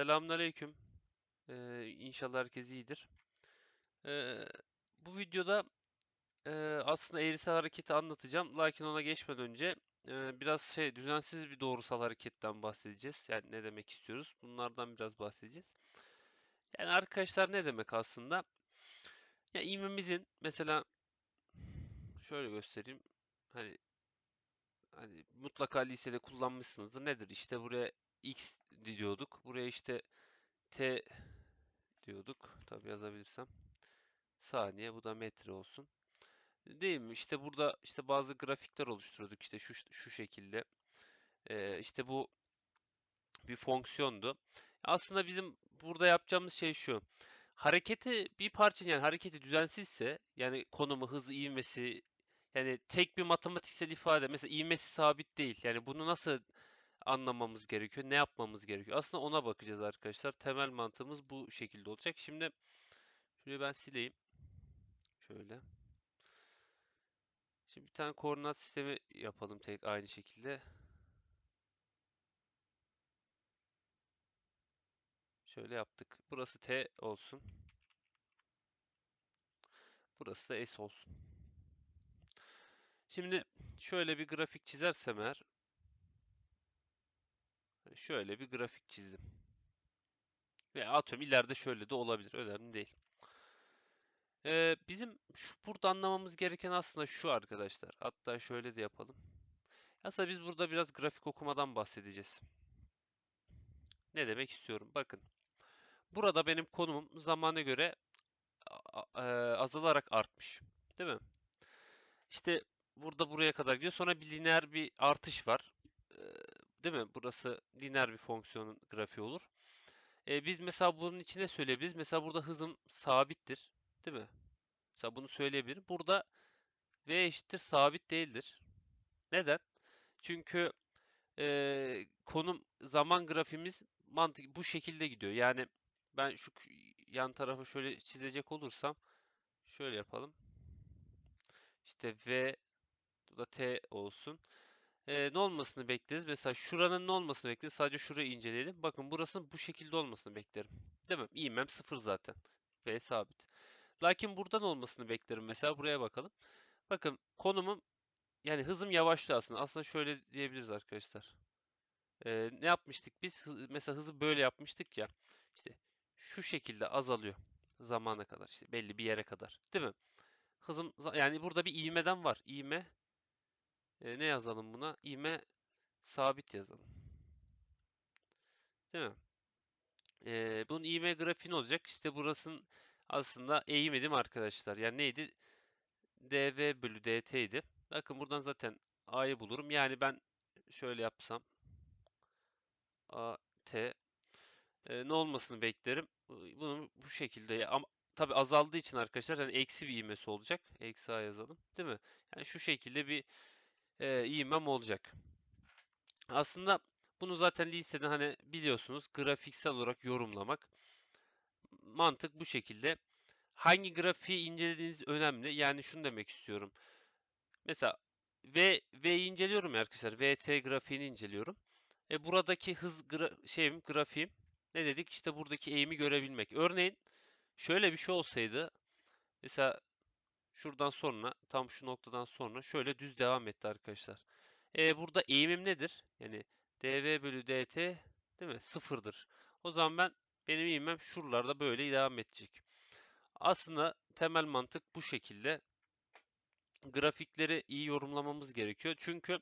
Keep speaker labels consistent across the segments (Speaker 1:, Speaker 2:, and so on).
Speaker 1: Selamünaleyküm. Ee, inşallah herkes iyidir. Ee, bu videoda e, aslında eğrisel hareketi anlatacağım. Lakin ona geçmeden önce e, biraz şey düzensiz bir doğrusal hareketten bahsedeceğiz. Yani ne demek istiyoruz? Bunlardan biraz bahsedeceğiz. Yani arkadaşlar ne demek aslında? Ya ivmemizin mesela şöyle göstereyim. Hani hani mutlaka lisede kullanmışsınızdır. Nedir? İşte buraya x diyorduk. Buraya işte t diyorduk. Tabi yazabilirsem. Saniye bu da metre olsun. Değil mi? İşte burada işte bazı grafikler oluşturuyorduk işte şu şu şekilde. Ee, işte bu bir fonksiyondu. Aslında bizim burada yapacağımız şey şu. Hareketi bir parça yani hareketi düzensizse yani konumu, hızı, ivmesi yani tek bir matematiksel ifade mesela ivmesi sabit değil. Yani bunu nasıl anlamamız gerekiyor? Ne yapmamız gerekiyor? Aslında ona bakacağız arkadaşlar. Temel mantığımız bu şekilde olacak. Şimdi şurayı ben sileyim. Şöyle. Şimdi bir tane koordinat sistemi yapalım tek aynı şekilde. Şöyle yaptık. Burası T olsun. Burası da S olsun. Şimdi şöyle bir grafik çizersem eğer şöyle bir grafik çizdim. Ve atıyorum ileride şöyle de olabilir. Önemli değil. Ee, bizim şu, burada anlamamız gereken aslında şu arkadaşlar. Hatta şöyle de yapalım. Aslında biz burada biraz grafik okumadan bahsedeceğiz. Ne demek istiyorum? Bakın. Burada benim konumum zamana göre azalarak artmış. Değil mi? İşte burada buraya kadar gidiyor. Sonra bir lineer bir artış var. Değil mi? Burası lineer bir fonksiyonun grafiği olur. E, biz mesela bunun içine söyleyebiliriz. Mesela burada hızım sabittir. Değil mi? Mesela bunu söyleyebilirim. Burada v eşittir sabit değildir. Neden? Çünkü e, konum zaman grafimiz mantık bu şekilde gidiyor. Yani ben şu yan tarafı şöyle çizecek olursam şöyle yapalım. İşte v da t olsun. Ee, ne olmasını bekleriz? Mesela şuranın ne olmasını bekleriz? Sadece şurayı inceleyelim. Bakın burasının bu şekilde olmasını beklerim. Değil mi? İğmem sıfır zaten. V sabit. Lakin buradan olmasını beklerim. Mesela buraya bakalım. Bakın konumum yani hızım yavaşlıyor aslında. Aslında şöyle diyebiliriz arkadaşlar. Ee, ne yapmıştık biz? Mesela hızı böyle yapmıştık ya. İşte şu şekilde azalıyor zamana kadar işte belli bir yere kadar değil mi? Hızım yani burada bir ivmeden var. İvme e, ne yazalım buna? İvme sabit yazalım. Değil mi? E, bunun ivme grafiği olacak? İşte burasının aslında eğimi değil mi arkadaşlar? Yani neydi? dv bölü dt idi. Bakın buradan zaten a'yı bulurum. Yani ben şöyle yapsam a t e, ne olmasını beklerim? Bunu bu şekilde ama tabi azaldığı için arkadaşlar yani eksi bir ivmesi olacak. Eksi a yazalım. Değil mi? Yani şu şekilde bir e, ivmem olacak. Aslında bunu zaten lisede hani biliyorsunuz grafiksel olarak yorumlamak. Mantık bu şekilde. Hangi grafiği incelediğiniz önemli. Yani şunu demek istiyorum. Mesela V, V'yi inceliyorum ya arkadaşlar. VT grafiğini inceliyorum. E buradaki hız gra şeyim, grafiğim ne dedik? İşte buradaki eğimi görebilmek. Örneğin şöyle bir şey olsaydı mesela şuradan sonra tam şu noktadan sonra şöyle düz devam etti arkadaşlar. E, burada eğimim nedir? Yani dv bölü dt değil mi? Sıfırdır. O zaman ben benim eğimim şuralarda böyle devam edecek. Aslında temel mantık bu şekilde. Grafikleri iyi yorumlamamız gerekiyor. Çünkü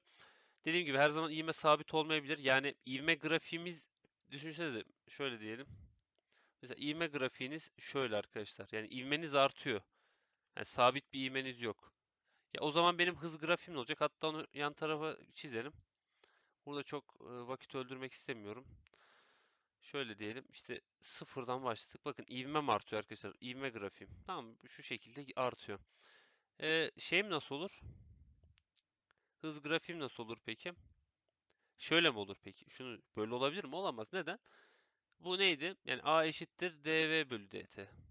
Speaker 1: dediğim gibi her zaman ivme sabit olmayabilir. Yani ivme grafiğimiz düşünsenize şöyle diyelim. Mesela ivme grafiğiniz şöyle arkadaşlar. Yani ivmeniz artıyor. Yani sabit bir ivmeniz yok. Ya o zaman benim hız grafiğim ne olacak? Hatta onu yan tarafa çizelim. Burada çok vakit öldürmek istemiyorum. Şöyle diyelim işte sıfırdan başladık. Bakın ivmem artıyor arkadaşlar. İvme grafiğim. Tamam şu şekilde artıyor. Ee, şeyim nasıl olur? Hız grafiğim nasıl olur peki? Şöyle mi olur peki? Şunu böyle olabilir mi? Olamaz. Neden? Bu neydi? Yani a eşittir dv bölü dt.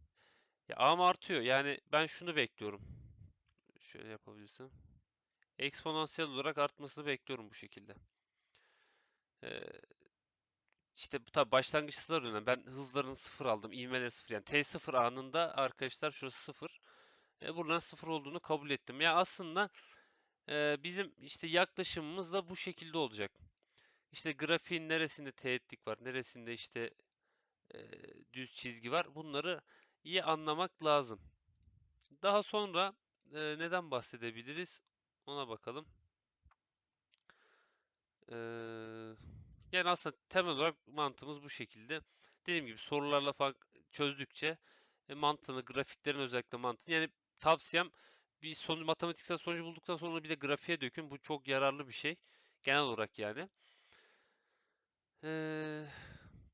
Speaker 1: Ya a'm artıyor. Yani ben şunu bekliyorum. Şöyle yapabilirsem. Eksponansiyel olarak artmasını bekliyorum bu şekilde. Ee, işte tabi başlangıç hızları önemli. Ben hızlarını sıfır aldım. ivmeleri sıfır. Yani T0 anında arkadaşlar şurası sıfır. E, buradan sıfır olduğunu kabul ettim. Ya aslında e, bizim işte yaklaşımımız da bu şekilde olacak. İşte grafiğin neresinde teğetlik var, neresinde işte e, düz çizgi var. Bunları iyi anlamak lazım. Daha sonra e, neden bahsedebiliriz? Ona bakalım. Eee yani aslında temel olarak mantığımız bu şekilde. Dediğim gibi sorularla falan çözdükçe e, mantığını, grafiklerin özellikle mantığını yani tavsiyem bir son, matematiksel sonucu bulduktan sonra bir de grafiğe dökün. Bu çok yararlı bir şey. Genel olarak yani. Eee,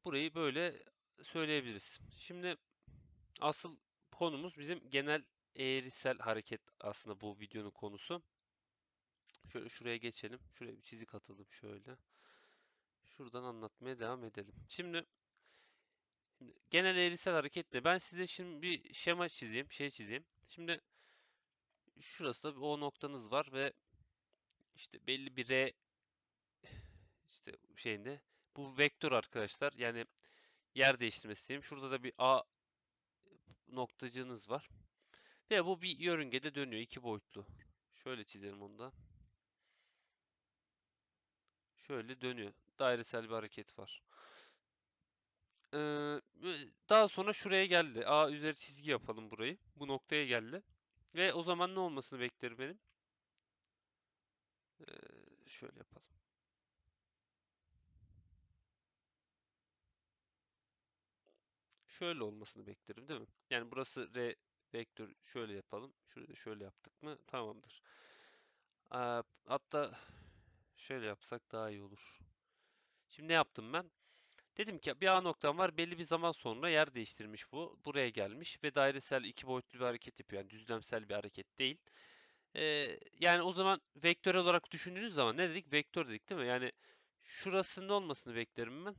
Speaker 1: burayı böyle söyleyebiliriz. Şimdi asıl konumuz bizim genel eğrisel hareket aslında bu videonun konusu. Şöyle şuraya geçelim. Şuraya bir çizik atalım şöyle. Şuradan anlatmaya devam edelim. Şimdi, şimdi genel eğrisel hareket ne? Ben size şimdi bir şema çizeyim, şey çizeyim. Şimdi şurası da bir O noktanız var ve işte belli bir R işte şeyinde bu vektör arkadaşlar. Yani yer değiştirmesi diyeyim. Şurada da bir A noktacığınız var. Ve bu bir yörüngede dönüyor. iki boyutlu. Şöyle çizelim onu da. Şöyle dönüyor. Dairesel bir hareket var. Ee, daha sonra şuraya geldi. A üzeri çizgi yapalım burayı. Bu noktaya geldi. Ve o zaman ne olmasını beklerim benim? Ee, şöyle yapalım. Şöyle olmasını beklerim değil mi? Yani burası R vektör şöyle yapalım. Şurayı da şöyle yaptık mı? Tamamdır. Ee, hatta şöyle yapsak daha iyi olur. Şimdi ne yaptım ben? Dedim ki bir A noktam var. Belli bir zaman sonra yer değiştirmiş bu. Buraya gelmiş ve dairesel iki boyutlu bir hareket yapıyor. Yani düzlemsel bir hareket değil. Ee, yani o zaman vektör olarak düşündüğünüz zaman ne dedik? Vektör dedik değil mi? Yani şurasının olmasını beklerim ben.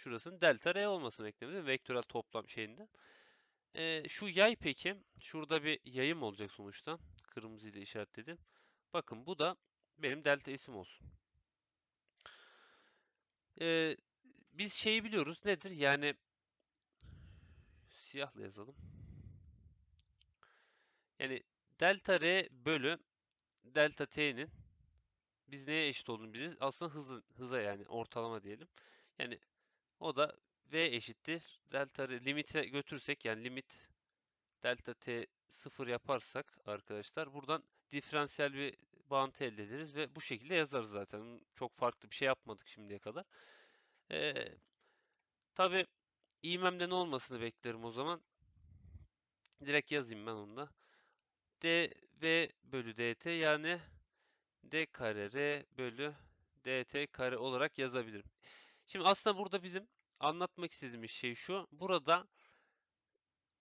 Speaker 1: Şurasının delta R olmasını beklerim değil? Vektörel toplam şeyinde. Ee, şu yay peki. Şurada bir yayım olacak sonuçta. Kırmızı ile işaretledim. Bakın bu da benim delta isim olsun. Ee, biz şeyi biliyoruz. Nedir? Yani siyahla yazalım. Yani delta R bölü delta T'nin biz neye eşit olduğunu biliriz. Aslında hızı, hıza yani ortalama diyelim. Yani o da V eşittir. Delta limite götürürsek yani limit delta T sıfır yaparsak arkadaşlar buradan diferansiyel bir bağıntı elde ederiz ve bu şekilde yazarız zaten. Çok farklı bir şey yapmadık şimdiye kadar. Ee, tabii ivmemde ne olmasını beklerim o zaman. Direkt yazayım ben onu da. dv bölü dt yani d kare r bölü dt kare olarak yazabilirim. Şimdi aslında burada bizim anlatmak istediğimiz şey şu. Burada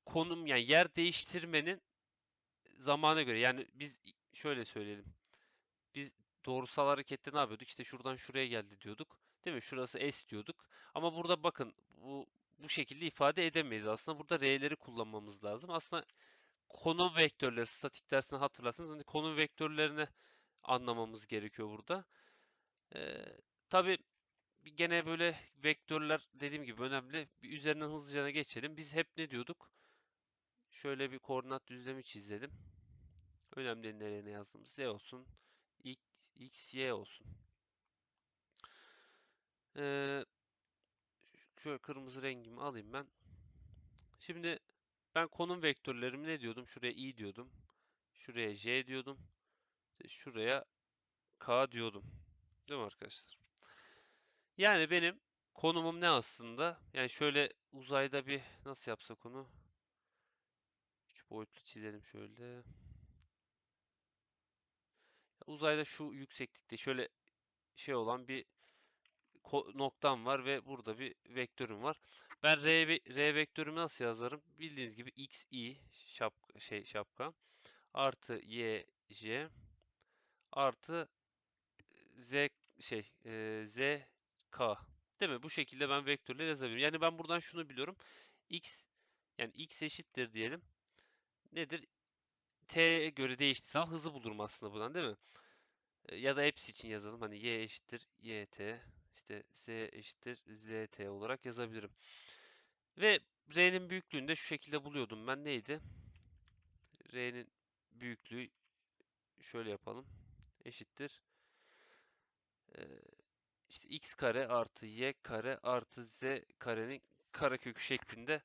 Speaker 1: konum yani yer değiştirmenin zamana göre yani biz şöyle söyleyelim. Biz doğrusal harekette ne yapıyorduk? İşte şuradan şuraya geldi diyorduk. Değil mi? Şurası S diyorduk. Ama burada bakın bu bu şekilde ifade edemeyiz. Aslında burada R'leri kullanmamız lazım. Aslında konum vektörleri, statik dersini hatırlarsanız hani konum vektörlerini anlamamız gerekiyor burada. Ee, tabii gene böyle vektörler dediğim gibi önemli. Bir üzerinden hızlıca geçelim. Biz hep ne diyorduk? Şöyle bir koordinat düzlemi çizelim. Önemli nereye ne yazdım? Z olsun. X, Y olsun. Ee, şöyle kırmızı rengimi alayım ben. Şimdi ben konum vektörlerimi ne diyordum? Şuraya i diyordum. Şuraya j diyordum. Şuraya k diyordum. Değil mi arkadaşlar? Yani benim konumum ne aslında? Yani şöyle uzayda bir nasıl yapsak onu? Üç boyutlu çizelim şöyle. Uzayda şu yükseklikte şöyle şey olan bir noktam var ve burada bir vektörüm var. Ben R, R vektörümü nasıl yazarım? Bildiğiniz gibi x, y şap, şey, şapka artı y, j artı z şey e, z k değil mi? Bu şekilde ben vektörleri yazabilirim. Yani ben buradan şunu biliyorum. x yani x eşittir diyelim. Nedir? t'ye göre değiştiği hızı bulurum aslında buradan değil mi? Ya da hepsi için yazalım. Hani y eşittir yt işte z eşittir zt olarak yazabilirim. Ve r'nin büyüklüğünü de şu şekilde buluyordum ben. Neydi? r'nin büyüklüğü şöyle yapalım. Eşittir. Ee, işte x kare artı y kare artı z karenin karekökü şeklinde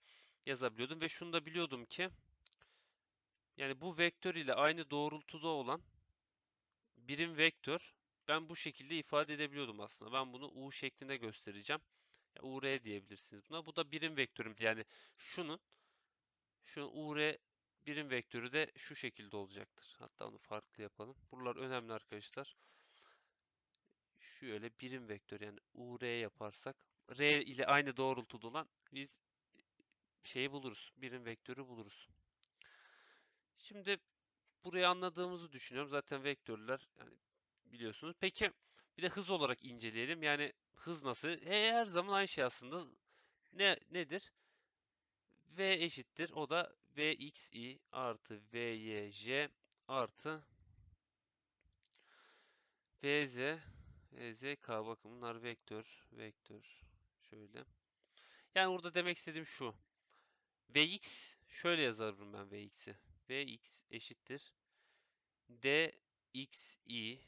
Speaker 1: yazabiliyordum. Ve şunu da biliyordum ki yani bu vektör ile aynı doğrultuda olan birim vektör ben bu şekilde ifade edebiliyordum aslında. Ben bunu u şeklinde göstereceğim. Ya, ur diyebilirsiniz buna. Bu da birim vektörüm. Yani şunun şu ur birim vektörü de şu şekilde olacaktır. Hatta onu farklı yapalım. Buralar önemli arkadaşlar. Şöyle birim vektör yani ur yaparsak r ile aynı doğrultuda olan biz şeyi buluruz. Birim vektörü buluruz. Şimdi burayı anladığımızı düşünüyorum. Zaten vektörler yani biliyorsunuz. Peki bir de hız olarak inceleyelim. Yani hız nasıl? E, her zaman aynı şey aslında. Ne nedir? V eşittir. O da Vxi artı Vyj artı Vz Vzk bakın bunlar vektör vektör şöyle. Yani burada demek istediğim şu. Vx şöyle yazarım ben Vx'i. Vx eşittir dxi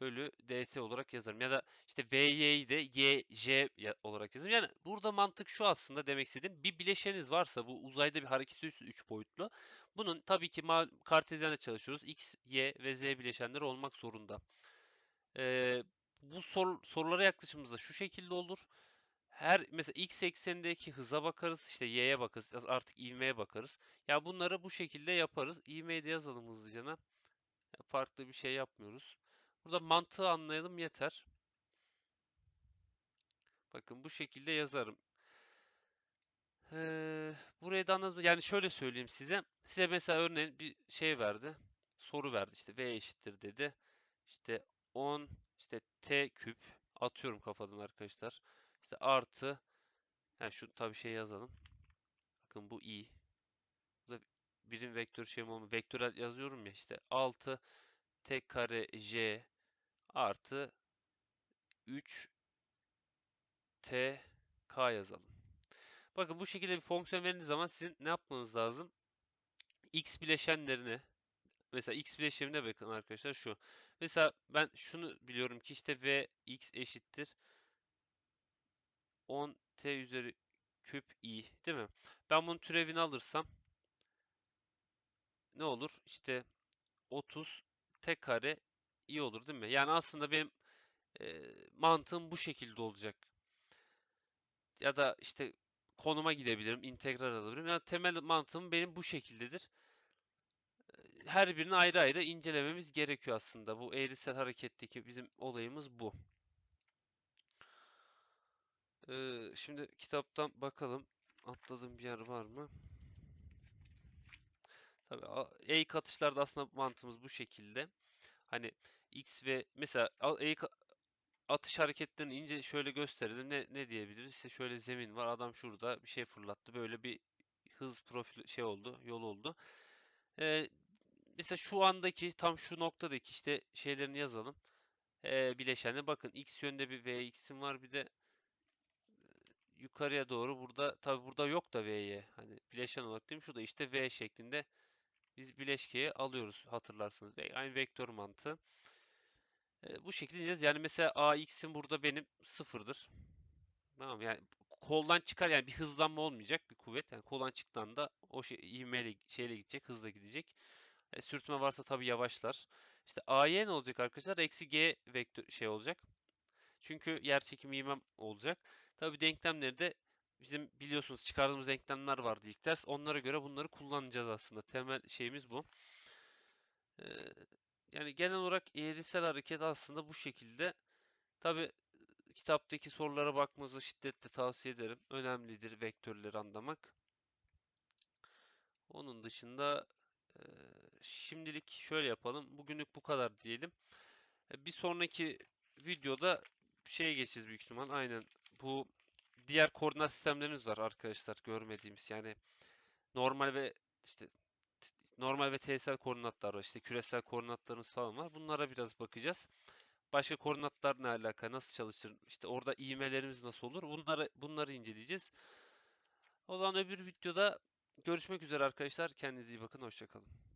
Speaker 1: bölü dt olarak yazarım. Ya da işte vy'yi de yj olarak yazarım. Yani burada mantık şu aslında demek istediğim. Bir bileşeniz varsa bu uzayda bir hareket üstü 3 boyutlu. Bunun tabii ki kartezyenle çalışıyoruz. x, y ve z bileşenleri olmak zorunda. Ee, bu sor, sorulara yaklaşımımız da şu şekilde olur. Her mesela x eksenindeki hıza bakarız, işte y'ye bakarız, artık ivmeye bakarız. Ya bunları bu şekilde yaparız. İvmeyi de yazalım hızlıca. Farklı bir şey yapmıyoruz. Burada mantığı anlayalım yeter. Bakın bu şekilde yazarım. Ee, burayı da anladınız Yani şöyle söyleyeyim size. Size mesela örneğin bir şey verdi. Soru verdi. İşte V eşittir dedi. İşte 10 işte T küp atıyorum kafadan arkadaşlar. İşte artı yani şu tabi şey yazalım. Bakın bu i. Bu da birim vektör şey mi? Vektörel yazıyorum ya işte 6 t kare j artı 3 t k yazalım. Bakın bu şekilde bir fonksiyon verdiğiniz zaman sizin ne yapmanız lazım? x bileşenlerini mesela x bileşenine bakın arkadaşlar şu. Mesela ben şunu biliyorum ki işte v x eşittir 10 t üzeri küp i değil mi? Ben bunun türevini alırsam ne olur? İşte 30 t kare i olur değil mi? Yani aslında benim e, mantığım bu şekilde olacak. Ya da işte konuma gidebilirim, integral alabilirim. Yani temel mantığım benim bu şekildedir. Her birini ayrı ayrı incelememiz gerekiyor aslında. Bu eğrisel hareketteki bizim olayımız bu. Ee, şimdi kitaptan bakalım. Atladığım bir yer var mı? Tabii eğik atışlarda aslında mantığımız bu şekilde. Hani x ve mesela eğik atış hareketlerini ince şöyle gösterelim. Ne, ne diyebiliriz? İşte şöyle zemin var. Adam şurada bir şey fırlattı. Böyle bir hız profil şey oldu. Yol oldu. Ee, mesela şu andaki tam şu noktadaki işte şeylerini yazalım. Ee, bileşenle bakın x yönde bir vx'im var. Bir de yukarıya doğru burada tabi burada yok da v'ye. Hani bileşen olarak değil mi? Şurada işte v şeklinde biz bileşkeyi alıyoruz hatırlarsınız. Aynı vektör mantığı. E, bu şekilde diyeceğiz. Yani mesela AX'in burada benim sıfırdır. Tamam yani koldan çıkar yani bir hızlanma olmayacak bir kuvvet. Yani koldan çıktığında o şey ivmeyle şeyle gidecek, hızla gidecek. E, sürtme varsa tabii yavaşlar. İşte AY ne olacak arkadaşlar? Eksi G vektör şey olacak. Çünkü yer çekimi ivmem olacak. Tabii denklemleri de bizim biliyorsunuz çıkardığımız denklemler vardı ilk ders. Onlara göre bunları kullanacağız aslında. Temel şeyimiz bu. Ee, yani genel olarak eğrisel hareket aslında bu şekilde. Tabi kitaptaki sorulara bakmanızı şiddetle tavsiye ederim. Önemlidir vektörleri anlamak. Onun dışında e, şimdilik şöyle yapalım. Bugünlük bu kadar diyelim. E, bir sonraki videoda şey geçeceğiz büyük ihtimal. Aynen bu diğer koordinat sistemlerimiz var arkadaşlar görmediğimiz. Yani normal ve işte normal ve t'sel koordinatlar var. İşte küresel koordinatlarımız falan var. Bunlara biraz bakacağız. başka koordinatlar ne alaka, nasıl çalışır, işte orada ivmelerimiz nasıl olur, bunları bunları inceleyeceğiz. O zaman öbür videoda görüşmek üzere arkadaşlar. Kendinize iyi bakın, hoşça kalın.